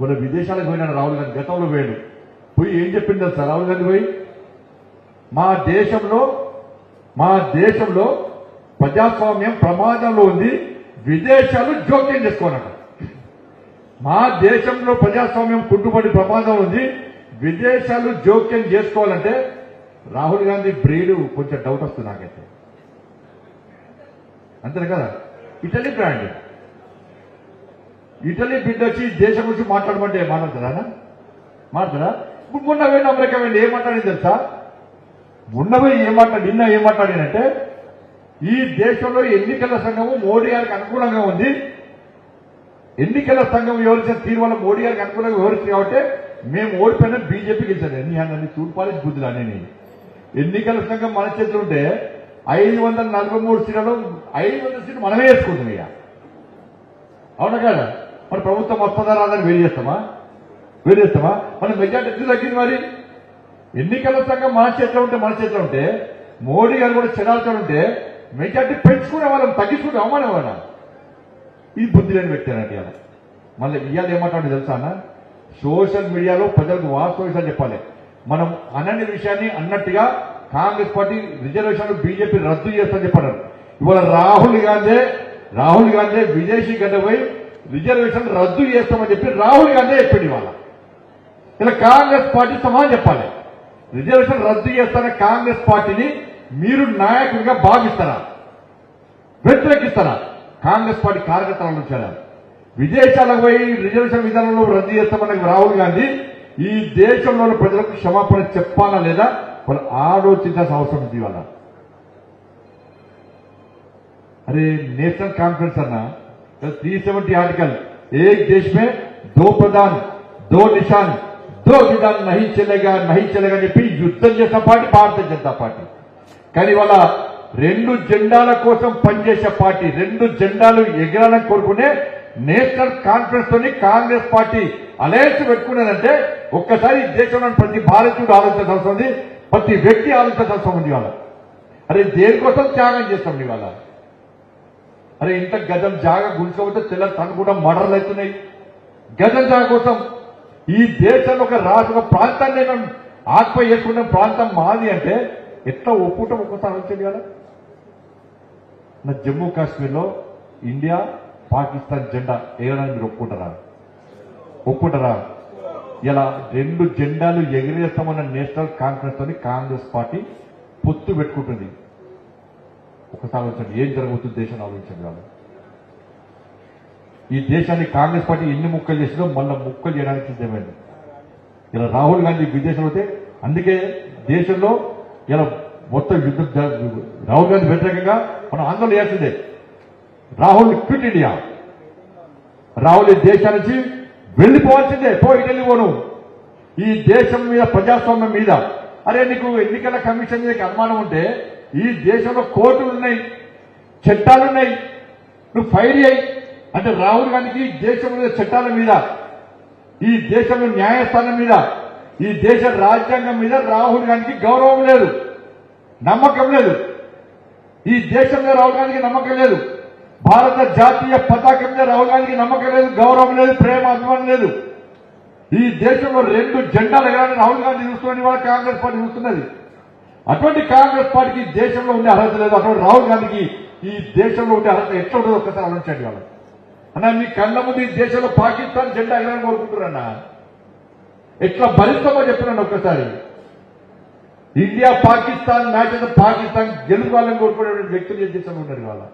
మన విదేశాలకు పోయినాడు రాహుల్ గాంధీ గతంలో పోయాడు. పోయి ఏం చెప్పింది సార్ రాహుల్ గాంధీ పోయి? మా దేశంలో మా దేశంలో ప్రజాస్వామ్యం ప్రమాదంలో ఉంది విదేశాలు జోక్యం చేసుకోనట. మా దేశంలో ప్రజాస్వామ్యం కుంటుపడి ప్రమాదం ఉంది విదేశాలు జోక్యం చేసుకోవాలంటే రాహుల్ గాంధీ బ్రీడు కొంచెం డౌట్ వస్తుంది నాకైతే. అంతే కదా? ఇటలీ బ్రాండ్ ఇటలీ బిడ్డ వచ్చి దేశం గురించి మాట్లాడమంటే మాట్లాడతారా మాట్లాడరా? ఇప్పుడు మొన్న పోయిన అమెరికా వెళ్ళి ఏం మాట్లాడింది తెలుసా? మొన్న పోయి ఏం మాట్లాడి నిన్న ఏం మాట్లాడినంటే ఈ దేశంలో ఎన్నికల సంఘము మోడీ గారికి అనుకూలంగా ఉంది. ఎన్నికల సంఘం వివరించిన తీరు వల్ల మోడీ గారికి అనుకూలంగా వివరించింది కాబట్టి మేము ఓడిపోయిన బీజేపీ గెలిచారు ఎన్ని అన్నీ చూడపాలి బుద్ధులు అని ఎన్నికల సంఘం మన చేతులు ఉంటే ఐదు వందల నలభై మూడు సీట్లలో ఐదు వందల సీట్లు మనమే వేసుకుంటాం ఇక. అవునా కదా? మరి ప్రభుత్వం వస్తుందా రాదని వేరు చేస్తామా వేరు చేస్తామా మన మెజార్టీ ఎందుకు తగ్గింది మరి? ఎన్నికల సంఘం మన చేతిలో ఉంటే మన చేతిలో ఉంటే మోడీ గారు కూడా చెడాలతో ఉంటే మెజార్టీ పెంచుకునే వాళ్ళని తగ్గించుకుంటే అవమానం ఏమన్నా? ఇది బుద్ధి లేని పెట్టానండి అలా మళ్ళీ ఇవాళ ఏమంటాడు తెలుసా అన్న? సోషల్ మీడియాలో ప్రజలకు వాస్తవ విషయాలు చెప్పాలి. మనం అనని విషయాన్ని అన్నట్టుగా కాంగ్రెస్ పార్టీ రిజర్వేషన్లు బీజేపీ రద్దు చేస్తా చెప్పారు. ఇవాళ రాహుల్ గాంధీ రాహుల్ గాంధీ విదేశీ గడ్డపై పోయి రిజర్వేషన్ రద్దు చేస్తామని చెప్పి రాహుల్ గాంధీ చెప్పింది వాళ్ళ ఇలా కాంగ్రెస్ పార్టీ సమానం చెప్పాలి. రిజర్వేషన్ రద్దు చేస్తాన కాంగ్రెస్ పార్టీని మీరు నాయకుడిగా భావిస్తారా? వ్యతిరేకిస్తారా? కాంగ్రెస్ పార్టీ కార్యకర్తల నుంచి విదేశాలకు పోయి రిజర్వేషన్ విధానంలో రద్దు చేస్తామని రాహుల్ గాంధీ ఈ దేశంలోని ప్రజలకు క్షమాపణ చెప్పాలా లేదా? వాళ్ళు ఆలోచించాల్సిన అవసరం ఉంది వాళ్ళ అరే నేషనల్ కాన్ఫరెన్స్ అన్నా थ्री सेवेंटी आर्टिकल एक देश में दो प्रधान दो निशान दो विधान नहीं चलेगा नहीं चलेगा అని చెప్పి యుద్ధం చేసిన పార్టీ భారతీయ జనతా పార్టీ కానీ వాళ్ళ రెండు జెండాల కోసం పనిచేసే పార్టీ రెండు జెండాలు ఎగరాలని కోరుకునే నేషనల్ కాన్ఫరెన్స్ తోని కాంగ్రెస్ పార్టీ అలయన్స్ పెట్టుకున్నదంటే ఒక్కసారి ఈ దేశంలో ప్రతి భారతీయుడు ఆలోచించాల్సిన అవసరం ఉంది ప్రతి వ్యక్తి ఆలోచించాల్సిన అవసరం ఉంది ఇవాళ అరే దేనికోసం త్యాగం చేస్తాం ఇవాళ అరే ఇంత గజం జాగా గుంజుకోకపోతే తెల్ల తను కూడా మర్డర్లు అవుతున్నాయి. గజం జాగ కోసం ఈ దేశంలో ఒక రాజు ఒక ప్రాంతాన్ని నేను ఆత్మ చేసుకున్న ప్రాంతం మాది అంటే ఎట్లా ఒప్పుకుంటాం ఒక్కసారి వచ్చింది కదా. నా జమ్మూ కాశ్మీర్లో ఇండియా పాకిస్తాన్ జెండా ఏదైనా మీరు ఒప్పుకుంటారా? ఒప్పుకుంటారా? ఇలా రెండు జెండాలు ఎగిరేస్తామన్న నేషనల్ కాన్ఫరెన్స్ తోని కాంగ్రెస్ పార్టీ పొత్తు పెట్టుకుంటుంది. ఒకసారి ఆలోచించండి ఏం జరగబోతుంది దేశాన్ని ఆలోచించండి వాళ్ళు ఈ దేశాన్ని కాంగ్రెస్ పార్టీ ఎన్ని ముక్కలు చేసిందో మళ్ళీ ముక్కలు చేయడానికి సిద్ధమైంది. ఇలా రాహుల్ గాంధీ విదేశం అయితే అందుకే దేశంలో ఇలా మొత్తం యుద్ధం రాహుల్ గాంధీ వ్యతిరేకంగా మనం ఆందోళన చేయాల్సిందే. Rahul quit India. రాహుల్ ఈ దేశానికి వెళ్ళిపోవాల్సిందే. పో ఇటలీ పోను. ఈ దేశం మీద ప్రజాస్వామ్యం మీద. అరే నీకు ఎన్నికల కమిషన్ మీద నీకు అనుమానం ఉంటే ఈ దేశంలో కోర్టులు ఉన్నాయి చట్టాలు ఉన్నాయి నువ్వు ఫైర్ అయ్యి అంటే రాహుల్ గాంధీకి దేశం మీద చట్టాల మీద ఈ దేశంలో న్యాయస్థానం మీద ఈ దేశ రాజ్యాంగం మీద రాహుల్ గాంధీకి గౌరవం లేదు నమ్మకం లేదు. ఈ దేశంలో రాహుల్ గాంధీకి నమ్మకం లేదు. భారత జాతీయ పతాకం మీద రాహుల్ గాంధీకి నమ్మకం లేదు గౌరవం లేదు ప్రేమ అభిమానం లేదు. ఈ దేశంలో రెండు జెండాలు ఎగరాలని రాహుల్ గాంధీ చూస్తున్నది వాళ్ళ కాంగ్రెస్ పార్టీ చూస్తున్నది. అటువంటి కాంగ్రెస్ పార్టీకి దేశంలో ఉండే అర్హత లేదు. అటువంటి రాహుల్ గాంధీకి ఈ దేశంలో ఉండే అర్హత ఎట్లా ఉండదు ఒక్కసారి ఆలోచించండి వాళ్ళు. అన్న మీ కళ్ళ ముందు ఈ దేశంలో పాకిస్తాన్ జెండా ఎగరని కోరుకుంటున్నారన్నా ఎట్లా భరిస్తామో చెప్తున్నాను ఒక్కసారి. ఇండియా పాకిస్తాన్ మ్యాచ్ అయితే పాకిస్తాన్ గెలుపుకోవాలని కోరుకునే వ్యక్తులు ఏ దేశంలో ఉన్నారు వాళ్ళ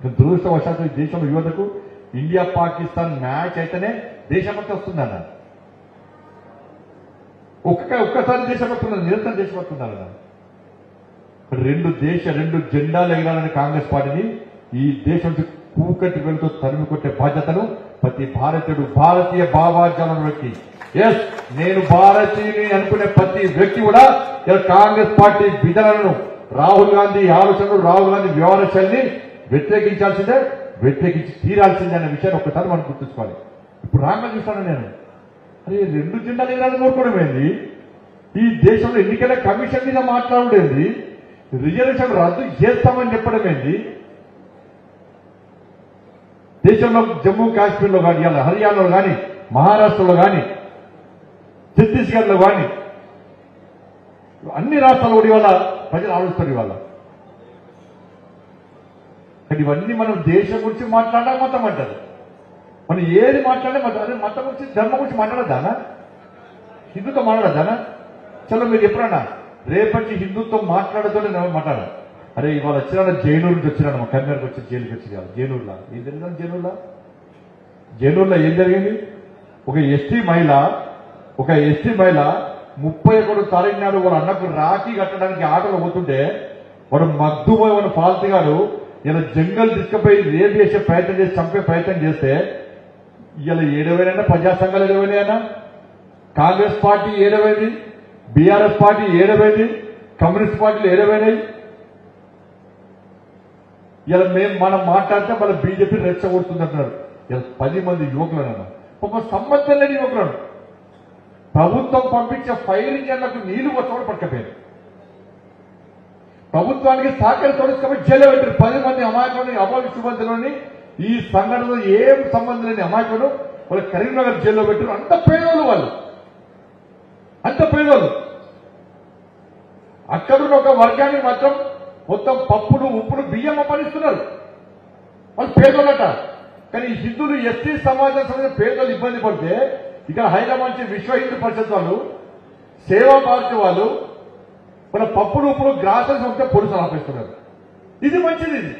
దురదృష్టవశాత్తు ఈ దేశంలో యువతకు ఇండియా పాకిస్తాన్ మ్యాచ్ అయితేనే దేశమంతా వస్తుందన్న. ఒక్క ఒక్కసారి దేశభక్తి ఉన్నది నిరంతరం దేశభక్తి ఉన్నారు రెండు దేశ రెండు జెండాలు ఎగరాలని కాంగ్రెస్ పార్టీని ఈ దేశం నుంచి కూకటి వెళ్తూ తరిమి కొట్టే బాధ్యతను ప్రతి భారతీయుడు భారతీయ భావాజాలను వ్యక్తి ఎస్ నేను భారతీయుని అనుకునే ప్రతి వ్యక్తి కూడా కాంగ్రెస్ పార్టీ విధానాలను రాహుల్ గాంధీ ఆలోచనలు రాహుల్ గాంధీ వ్యవహార శైలిని వ్యతిరేకించాల్సిందే వ్యతిరేకించి తీరాల్సిందే అనే విషయాన్ని ఒక్కసారి మనం గుర్తుంచుకోవాలి. ఇప్పుడు రాంగా చూస్తాను నేను. అరే రెండు జిల్లాలు ఎగరాలని కోరుకోవడం ఏంది ఈ దేశంలో ఎన్నికల కమిషన్ మీద మాట్లాడేది రిజర్వేషన్ రద్దు చేస్తామని చెప్పడం ఏంది దేశంలో జమ్మూ కాశ్మీర్లో కానీ ఇలా హర్యానాలో కానీ మహారాష్ట్రలో కానీ ఛత్తీస్గఢ్లో కానీ అన్ని రాష్ట్రాలు కూడా ఇవాళ ప్రజలు ఆలోచిస్తారు ఇవాళ. కానీ ఇవన్నీ మనం దేశం గురించి మాట్లాడా మొత్తం అంటారు. మనం ఏది మాట్లాడే మతం అదే మతం గురించి ధర్మం గురించి మాట్లాడదానా హిందుతో మాట్లాడదానా చలో మీరు ఎప్పుడన్నా రేపటి హిందుతో మాట్లాడదో నేను అరే ఇవాళ వచ్చిన జైనూరు నుంచి వచ్చినాడు మా కన్యాకి వచ్చి జైలుకి వచ్చి కాదు జైనూరులా? ఏం జరిగింది జైనూరులా? జైనూరులో ఏం జరిగింది? ఒక ఎస్టీ మహిళ ఒక ఎస్టీ మహిళ ముప్పై ఒకటి తారీఖు నాడు వాళ్ళ అన్నకు రాఖీ కట్టడానికి ఆటలు పోతుంటే వాడు మగ్దుపోయి వాడు ఫాల్తీ గారు ఇలా జంగల్ తీసుకుపోయి రేపు చేసే ప్రయత్నం చేసి చంపే ప్రయత్నం చేస్తే ఇలా ఏడవైనా ప్రజా సంఘాలు ఏడవైనా కాంగ్రెస్ పార్టీ ఏడవైంది? బీఆర్ఎస్ పార్టీ ఏడవైంది? కమ్యూనిస్ట్ పార్టీలు ఏడవైనాయి? ఇలా మేము మనం మాట్లాడితే మన బీజేపీ రెచ్చగొడుతుంది అంటున్నారు ఇలా పది మంది యువకులు అన్న ఒక సంబంధం లేని యువకులను. ప్రభుత్వం పంపించే ఫైర్ ఇంజన్లకు నీళ్ళు కొట్టడం పట్టకపోయారు. ప్రభుత్వానికి సహకారి తొలగించుకొని జైలు పెట్టారు. పది మంది అమాయకులని అభవిష్యమంతులని ఈ సంఘటనలో ఏం సంబంధం లేని అమాయకులు వాళ్ళు కరీంనగర్ జైల్లో పెట్టారు అంత పేదోళ్ళు వాళ్ళు. అంత పేదోళ్ళు. అక్కడున్న ఒక వర్గానికి మాత్రం మొత్తం పప్పులు ఉప్పులు బియ్యం అప్పనిస్తున్నారు వాళ్ళు పేదోళ్ళట. కానీ ఈ హిందువులు ఎస్టీ సమాజం సంబంధించిన పేదోళ్ళు ఇబ్బంది పడితే ఇక్కడ హైదరాబాద్ నుంచి విశ్వ హిందూ పరిషత్ వాళ్ళు సేవా భారతి వాళ్ళు మన పప్పులు ఉప్పులు గ్రాసెస్ ఉంటే పోలీసులు ఆపేస్తున్నారు. ఇది మంచిది ఇది.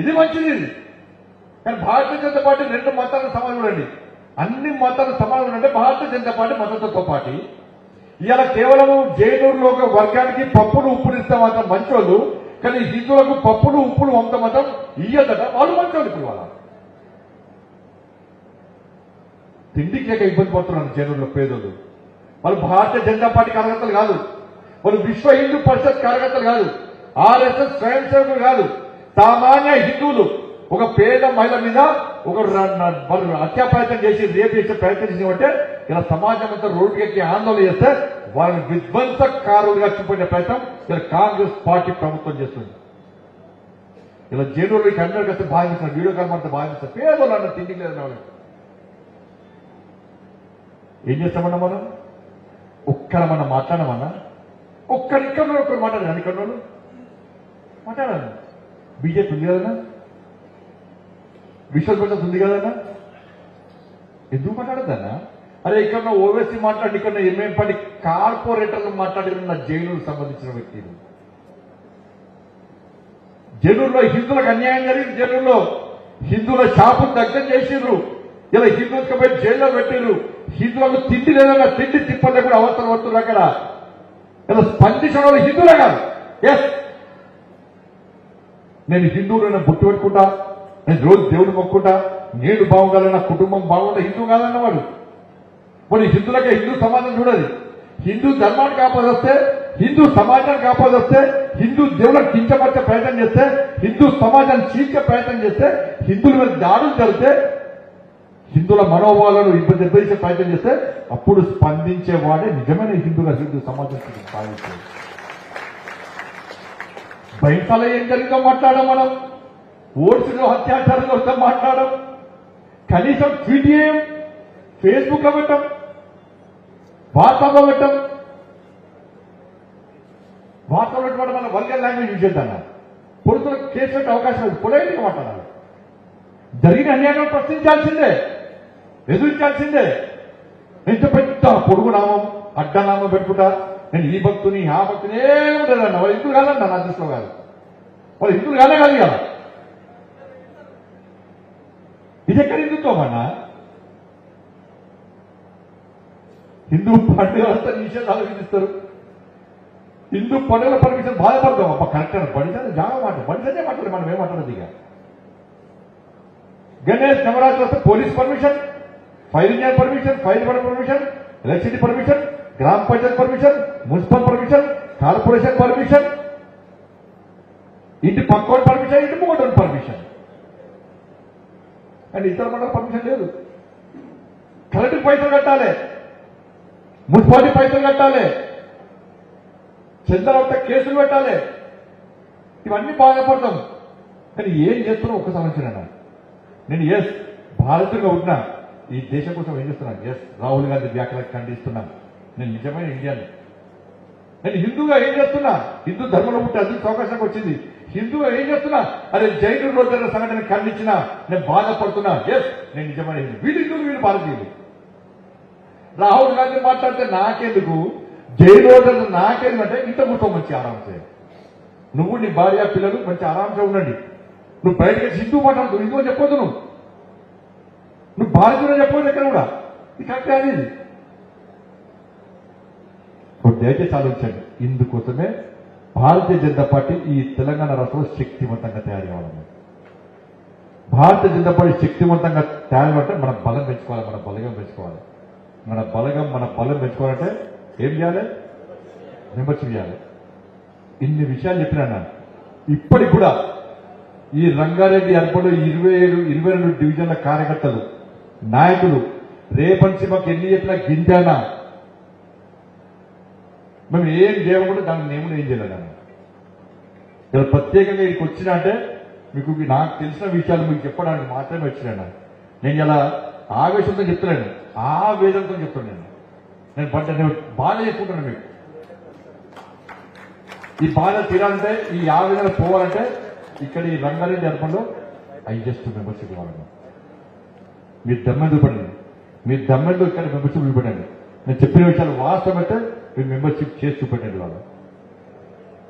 ఇది మంచిది. ఇది కానీ భారతీయ జనతా పార్టీ రెండు మతాలను సమానం చూడండి అన్ని మతాలు సమానం అంటే భారతీయ జనతా పార్టీ మతతత్వ పార్టీ. ఇవాళ కేవలం జైనూరులో ఒక వర్గానికి పప్పులు ఉప్పులు ఇస్తే మాత్రం మంచోళ్ళు. కానీ హిందువులకు పప్పులు ఉప్పులు వంత మతం ఇయ్యదట వాళ్ళు మంచోళ్ళు ఇప్పుడు వాళ్ళ తిండికి లేక ఇబ్బంది పడుతున్నారు జైనూరులో పేదోళ్ళు. వాళ్ళు భారతీయ జనతా పార్టీ కార్యకర్తలు కాదు. వాళ్ళు విశ్వ హిందూ పరిషత్ కార్యకర్తలు కాదు. ఆర్ఎస్ఎస్ స్వయం సేవకులు కాదు. సామాన్య హిందువులు ఒక పేద మహిళ మీద ఒక ర- చేసి రేపు చేసే ప్రయత్నం చేసినట్టే ఇలా సమాజం అంతా రోడ్డుకి ఆందోళన చేస్తే వాళ్ళని విధ్వంసకారులుగా చూపించే ప్రయత్నం ఇలా కాంగ్రెస్ పార్టీ ప్రభుత్వం చేస్తుంది. ఇలా జైనూరులో అందరికీ వస్తే బాధిస్తారు వీడియో కాల్ మాత్రం బాధిస్తారు పేదోళ్ళు అన్న తిండి లేదు వాళ్ళకి ఏం చేస్తామన్నా మనం? ఒక్కర మనం మాట్లాడమన్నా? ఒక్కరిక్కడ ఒకరు మాట్లాడారు అన్ని కన్నోళ్ళు మాట్లాడాలి బీజేపీ ఉంది కదన్నా? విశ్వపరిషత్ ఉంది కదన్నా? ఎందుకు మాట్లాడద్దన్నా? అరే ఇక్కడ ఓవేసీ మాట్లాడి ఇక్కడ ఎంఎం పార్టీ కార్పొరేటర్లు మాట్లాడిన జైలుకు సంబంధించిన వ్యక్తులు. జైలులో హిందువులకు అన్యాయం జరిగింది జైలులో హిందువుల షాపులు దగ్గర చేసిండ్రు. ఇలా హిందువులకు పోయి జైల్లో పెట్టిండ్రు హిందువులకు తిండి లేదన్నా తిండి తిప్పలే కూడా అవసరం వస్తుంది అక్కడ ఇలా స్పందించిన వాళ్ళు హిందువులే కాదు. ఎస్ నేను హిందువులను బుట్టు పెట్టుకుంటా నేను రోజు దేవుడు మొక్కుంటా నేను బాగుండాలి నా కుటుంబం బాగుండా హిందూ కాదన్నవాడు మరి హిందువులకే హిందూ సమాజం చూడాలి హిందూ ధర్మాన్ని కాపాదొస్తే హిందూ సమాజాన్ని కాపాదొస్తే హిందూ దేవులకు కించపరిచే ప్రయత్నం చేస్తే హిందూ సమాజాన్ని చీల్చే ప్రయత్నం చేస్తే హిందువుల మీద దాడులు జరిగితే హిందువుల మనోభావాలను ఇబ్బంది దెబ్బతీసే ప్రయత్నం చేస్తే అప్పుడు స్పందించేవాడే నిజమైన హిందువుల హిందూ సమాజం భావించేది బయటలో ఏం జరిగిందో మాట్లాడడం మనం. ఓట్స్ అత్యాచారంలో వస్తే మాట్లాడడం. కనీసం ట్వీట్ చేయం ఫేస్బుక్లో పెట్టం వాట్సాప్లో పెట్టం వాట్సాప్లో పెట్టడం మన వల్గర్ లాంగ్వేజ్ యూజ్ చేద్దాం పొరుతులకు కేసు పెట్టే అవకాశం లేదు పొలైట్గా మాట్లాడాలి. జరిగిన అన్యాయం ప్రశ్నించాల్సిందే. ఎదురించాల్సిందే. ఎంత పెద్ద పొడుగు నామం అడ్డనామం పెట్టుకుంటా నేను ఈ భక్తుని ఆ భక్తుని ఏం లేదన్న వాళ్ళు హిందువులు కాదన్న నా దృష్టిలో కాదు. వాళ్ళు హిందువులు కానే కాదు కదా ఇది ఎక్కడ హిందుత్వం అన్న? హిందూ పండుగలంతా నిషేధాలు విధిస్తారు. హిందూ పండుగల పర్మిషన్ బాధపడతాం. అప్ప కరెక్ట్ అని బడిసే జాగా మాట బడిసే మాట్లాడు మనం ఏమంటారు ఇక. గణేష్ నవరాత్రి వస్తే police permission fire engine permission fire permission electricity permission గ్రామ panchayat permission municipal permission corporation permission ఇంటి పక్కోటి పర్మిషన్ ఇంటి ముంగోటి పర్మిషన్ అండ్ ఇతర మండలం పర్మిషన్ లేదు. కలెక్టర్ పైసలు కట్టాలి. మున్సిపాలిటీ పైసలు కట్టాలి. చంద్రవంత కేసులు పెట్టాలి ఇవన్నీ బాధపడతాం కానీ ఏం చేస్తున్నావు ఒక్క సంవత్సరం నేను ఎస్ భారత్గా ఉన్నా ఈ దేశం కోసం ఏం చేస్తున్నాను ఎస్ రాహుల్ గాంధీ వ్యాఖ్యలకు ఖండిస్తున్నాను. నేను నిజమైన ఇండియన్. నేను హిందూగా ఏం చేస్తున్నా? హిందూ ధర్మంలో పుట్టి అది అవకాశం వచ్చింది. హిందూగా ఏం చేస్తున్నా? అరే జైలు రోజుల సంఘటన ఖండించిన నేను బాధపడుతున్నా. ఎస్ నేను నిజమైన హిందూ. వీళ్ళు హిందువులు వీళ్ళు భారతీయులు. రాహుల్ గాంధీ మాట్లాడితే నాకెందుకు? జైలు రోజులు నాకెందుకంటే ఇంత కూర్చో మంచి ఆరాంసే నువ్వు నీ భార్య పిల్లలు మంచి ఆరాంసే ఉండండి. నువ్వు బయటకి హిందూ మాట్లాడుతూ హిందూ అని చెప్పొద్దు నువ్వు. నువ్వు భారతీయులు చెప్పొద్దు ఎక్కడ కూడా. ఇది కరెక్ట్ అనేది దయచేసి ఆలోచించండి ఇందుకోసమే భారతీయ జనతా పార్టీ ఈ తెలంగాణ రాష్ట్రంలో శక్తివంతంగా తయారు భారతీయ జనతా పార్టీ శక్తివంతంగా తయారు అంటే మన బలం పెంచుకోవాలి మన బలగం పెంచుకోవాలి. మన బలగం మన బలం పెంచుకోవాలంటే ఏం చేయాలి? మెంబర్షిప్ చేయాలి. ఇన్ని విషయాలు చెప్పినా ఇప్పటికి కూడా ఈ రంగారెడ్డి అర్పణలో ఇరవై ఏడు ఇరవై రెండు డివిజన్ల కార్యకర్తలు నాయకులు రేపంచి మాకు ఎన్ని చెప్పినా గింజానా మేము ఏం చేయకుండా దాన్ని నేను ఏం చేయలేదు ఇలా ప్రత్యేకంగా ఇక్కడికి వచ్చిన అంటే మీకు నాకు తెలిసిన విషయాలు మీకు చెప్పడానికి మాత్రమే వచ్చినాను నేను. ఇలా ఆవేశంతో చెప్తున్నాను. ఆవేదంతో చెప్తున్నాను నేను. బట్ నేను బాధ చేసుకుంటాను మీకు. ఈ బాధ తీరాలంటే ఈ ఆవేదన పోవాలంటే ఇక్కడ ఈ రంగారెడ్డి అర్పణలో ఐజెస్ట్ మెంబర్షిప్ ఇవ్వాలన్నా మీరు దమ్మె చూపండి. మీరు దమ్మెల్లో ఇక్కడ మెంబర్షిప్ చూపెట్టండి నేను చెప్పిన విషయాలు వాస్తవం అయితే మీ మెంబర్షిప్ చేసి చూపెట్టండి వాళ్ళు